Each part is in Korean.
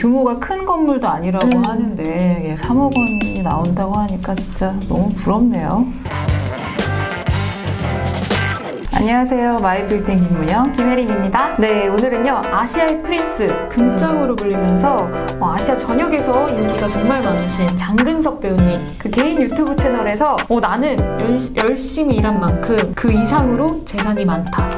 규모가 큰 건물도 아니라고 음. 하는데 예, 3억 원이 나온다고 하니까 진짜 너무 부럽네요. 안녕하세요. 마이빌딩 김문영. 김혜린입니다. 네, 오늘은요, 아시아의 프린스, 금장으로 불리면서 어, 아시아 전역에서 인기가 정말 많으신 장근석 배우님, 그 개인 유튜브 채널에서 어, 나는 열, 열심히 일한 만큼 그 이상으로 재산이 많다.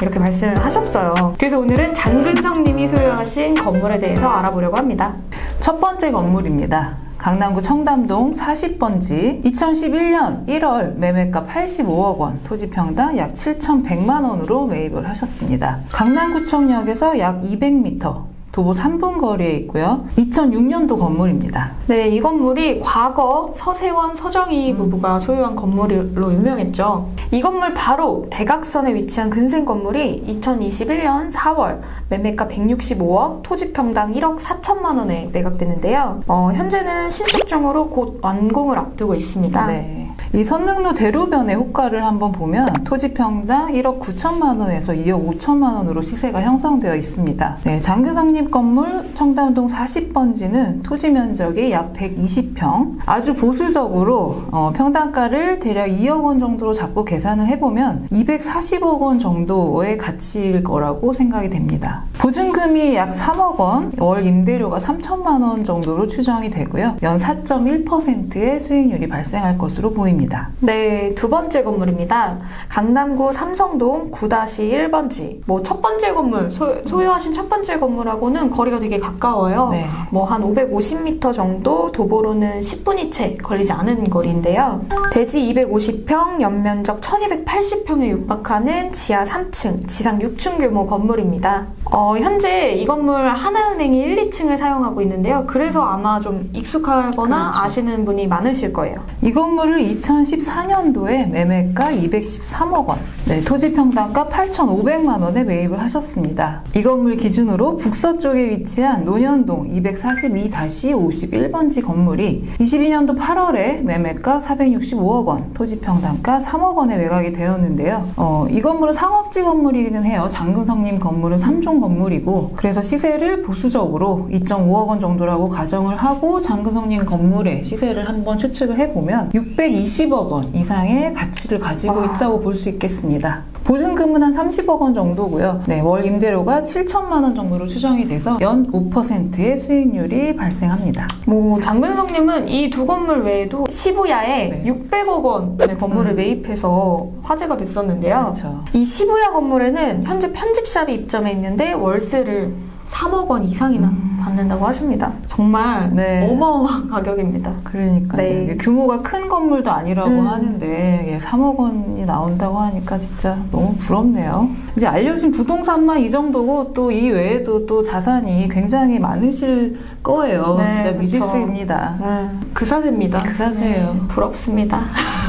이렇게 말씀을 하셨어요. 그래서 오늘은 장근석 님이 소유하신 건물에 대해서 알아보려고 합니다. 첫 번째 건물입니다. 강남구 청담동 40번지 2011년 1월 매매가 85억 원, 토지 평당 약 7,100만 원으로 매입을 하셨습니다. 강남구청역에서 약 200m, 도보 3분 거리에 있고요. 2006년도 건물입니다. 네, 이 건물이 과거 서세원, 서정희 부부가 소유한 건물로 유명했죠. 이 건물 바로 대각선에 위치한 근생 건물이 2021년 4월 매매가 165억, 토지 평당 1억 4천만 원에 매각됐는데요. 어, 현재는 신축 중으로 곧 완공을 앞두고 있습니다. 네. 이 선릉로 대로변의 호가를 한번 보면 토지 평당 1억 9천만 원에서 2억 5천만 원으로 시세가 형성되어 있습니다. 네, 장근성님 건물 청담동 40번지는 토지 면적이 약 120평. 아주 보수적으로 어, 평당가를 대략 2억 원 정도로 잡고 계산을 해보면 240억 원 정도의 가치일 거라고 생각이 됩니다. 보증금이 약 3억 원, 월 임대료가 3천만 원 정도로 추정이 되고요. 연 4.1%의 수익률이 발생할 것으로 보입니다. 네, 두 번째 건물입니다. 강남구 삼성동 9-1번지. 뭐 첫 번째 건물, 소, 유하신첫 번째 건물하고는 거리가 되게 가까워요. 네. 뭐한 550m 정도 도보로는 10분이 채 걸리지 않은 거리인데요. 대지 250평, 연면적 1280평에 육박하는 지하 3층, 지상 6층 규모 건물입니다. 어, 현재 이 건물 하나은행이 1, 2층을 사용하고 있는데요. 그래서 아마 좀 익숙하거나 그렇죠. 아시는 분이 많으실 거예요. 이 건물을 2014년도에 매매가 213억 원, 네, 토지 평당가 8,500만 원에 매입을 하셨습니다. 이 건물 기준으로 북서쪽에 위치한 논현동 242-51번지 건물이 22년도 8월에 매매가 465억 원, 토지 평당가 3억 원에 매각이 되었는데요. 어, 이 건물은 상업지 건물이기는 해요. 장근성님 건물은 3종 건물이고 그래서 시세를 보수적으로 2.5억 원 정도라고 가정을 하고 장근성님 건물의 시세를 한번 추측을 해보면 620억 원 이상의 가치를 가지고 와. 있다고 볼 수 있겠습니다. 보증금은 한 30억 원 정도고요. 네, 월 임대료가 7천만 원 정도로 추정이 돼서 연 5%의 수익률이 발생합니다. 뭐 장근성님은 이 두 건물 외에도 시부야에 네. 600억 원의 건물을 음. 매입해서 화제가 됐었는데요. 그렇죠. 이 시부야 건물에는 현재 편집샵이 입점해 있는데 월세를 3억 원 이상이나 받는다고 하십니다. 정말 네. 어마어마한 가격입니다. 그러니까 네. 요 규모가 큰 건물도 아니라고 음. 하는데 예, 3억 원이 나온다고 하니까 진짜 너무 부럽네요. 이제 알려진 부동산만 이 정도고 또 이 외에도 또 자산이 굉장히 많으실 거예요. 네, 진짜 믿을 그쵸. 수입니다. 그 사세입니다. 그 사세예요. 네, 부럽습니다.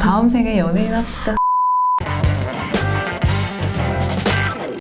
다음 생에 연예인 합시다.